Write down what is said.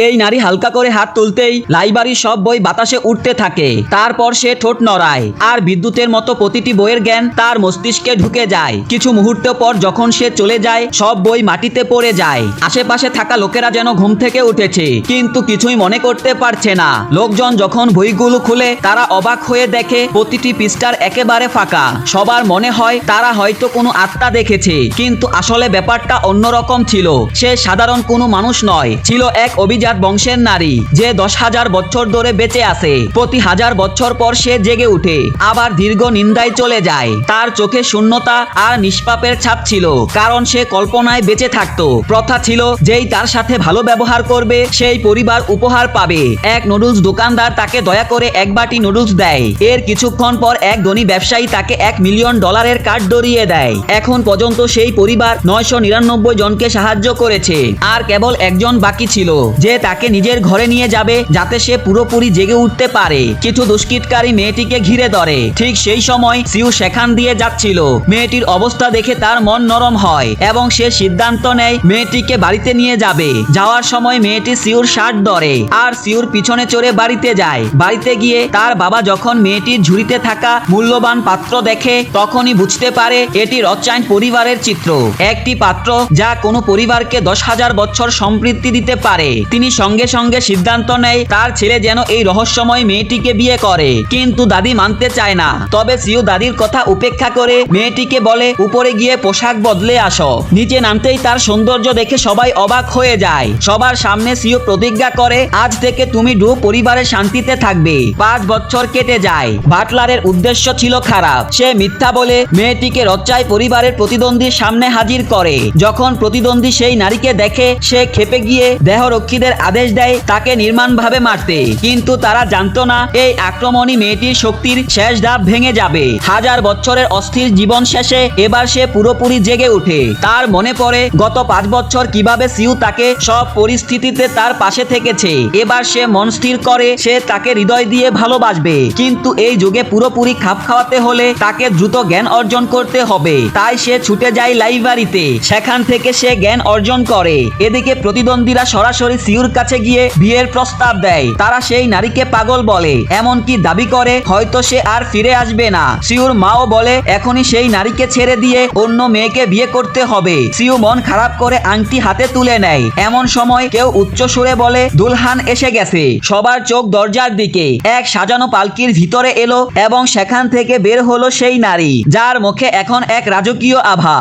এই নারী হালকা করে হাত তুলতেই লাইব্রেরির সব বই বাতাসে উঠতে থাকে। তারপর সে ঠোঁট নড়ায়। আর বিদ্যুতের মতো প্রতিটি বইয়ের জ্ঞান তার মস্তিষ্কে ঢুকে যায়। কিছু মুহূর্ত পর যখন সে চলে যায়, সব বই মাটিতে পড়ে যায়। আশেপাশে থাকা লোকেরা যেন ঘুম থেকে উঠেছে। কিন্তু কিছুই মনে করতে পারছে না। লোকজন যখন বইগুলো খুলে, তারা অবাক হয়ে দেখে, প্রতিটি পৃষ্ঠার একেবারে ফাঁকা। সবার মনে হয়, তারা হয়তো কোনো আত্মা দেখেছে। কিন্তু আসলে ব্যাপারটা অন্যরকম ছিল। সে সাধারণ কোনো মানুষ নয়। ছিল এক অভিজাত বংশের নারী, যে দশ হাজার বছর ধরে বেঁচে আছে। প্রতি হাজার বছর পর সে জেগে উঠে, আবার দীর্ঘ নিন্দায় চলে যায়। তার চোখে শূন্যতা আর নিষ্পাপের ছাপ ছিল, কারণ সে কল্পনায় বেঁচে থাকতো। প্রথা ছিল যেই তার সাথে ভালো ব্যবহার করবে, সেই পরিবার উপহার পাবে। এক নুডলস দোকানদার তাকে দয়া করে এক বাটি নুডলস দেয়। এর কিছুক্ষণ পর এক ধনী ব্যবসায়ী তাকে এক মিলিয়ন ডলারের কার্ড ধরিয়ে দেয়। এখন পর্যন্ত সেই পরিবার নয়শো নিরানব্বই জনকে সাহায্য করেছে। আর কেবল একজন বাকি ছিল, যে তাকে নিজের ঘরে নিয়ে যাবে যাতে সে পুরোপুরি জেগে উঠতে পারে। কিছু দুষ্কৃতকারী মেয়েটিকে ঘিরে ধরে। ঠিক সেই সময় সিউ সেখান দিয়ে যাচ্ছিল। মেয়েটির অবস্থা দেখে তার মন নরম হয় এবং সে সিদ্ধান্ত নেয় মেয়েটিকে বাড়িতে নিয়ে যাবে। যাওয়ার সময় মেয়েটি সিউর শার্ট ধরে আর সিউর পিছনে চড়ে বাড়িতে যায়। বাড়িতে গিয়ে তার বাবা যখন মেয়েটির ঝুড়িতে থাকা মূল্যবান পাত্র দেখে, তখনই বুঝতে পারে এটি রচাইন পরিবারের চিত্র। একটি পাত্র যা কোনো পরিবারকে দশ হাজার বছর সম্পৃক্তি দিতে পারে। তিনি সঙ্গে সঙ্গে সিদ্ধান্ত নেয়, তার ছেলে যেন এই রহস্যময় মেয়েটিকে বিয়ে করে। কিন্তু দাদি মানতে চায় না। তবে সিউ দাদির কথা উপেক্ষা করে মেয়েটিকে বলে, উপরে গিয়ে পোশাক বদলে আসো। নিচে নামতেই তার সৌন্দর্য দেখে সবাই অবাক হয়ে যায়। সবার সামনে সিও প্রতিজ্ঞা করে, আজ থেকে তুমি ডু পরিবারের শান্তিতে থাকবে। পাঁচ বছর কেটে যায়। বাটলারের উদ্দেশ্য ছিল খারাপ। সে মিথ্যা বলে মেয়েটিকে রচ্চায় পরিবারের প্রতিদ্বন্দ্বীর সামনে হাজির করে। যখন প্রতিদ্বন্দ্বী সেই নারীকে দেখে, সে খেপে গিয়ে দেহরক্ষীদের আদেশ দেয় তাকে নির্মাণভাবে মারতে। কিন্তু তারা জানতো না এই আক্রমণই মেয়েটির শক্তির শেষ ধাপ ভেঙে যাবে। হাজার বছরের অস্থির জীবন শেষে এবার সে পুরোপুরি জেগে ওঠে। তার মনে পড়ে, গত পাঁচ বছর কীভাবে সিউ তাকে সব পরিস্থিতিতে তার পাশে থেকেছে। এবার সে মন স্থির করে, সে তাকে হৃদয় দিয়ে ভালোবাসবে। কিন্তু এই যুগে পুরোপুরি খাপ খাওয়াতে হলে তাকে দ্রুত জ্ঞান অর্জন করতে হবে। তাই সে ছুটে যায় লাইব্রেরিতে। সেখান থেকে সে জ্ঞান অর্জন করে। এদিকে প্রতিদ্বন্দ্বীরা সরাসরি সিউর কাছে গিয়ে বিয়ের প্রস্তাব দেয়। তারা সেই নারীকে পাগল বলে। এমনকি দাবি করে, হয়তো সে আর ফিরে আসবে না। সিউর মাও বলে, এখনই সেই নারীকে ছেড়ে দিয়ে অন্য মেয়েকে বিয়ে করতে হবে। সিউ মন খারাপ করে আংটি হাতে তুলে নেয়। এমন সময় কেউ উচ্চ সুরে বলে, দুলহান এসে গেছে। সবার চোখ দরজার দিকে। এক সাজানো পালকির ভিতরে এলো এবং সেখান থেকে বের হলো সেই নারী, যার মুখে এখন এক রাজকীয় আভা।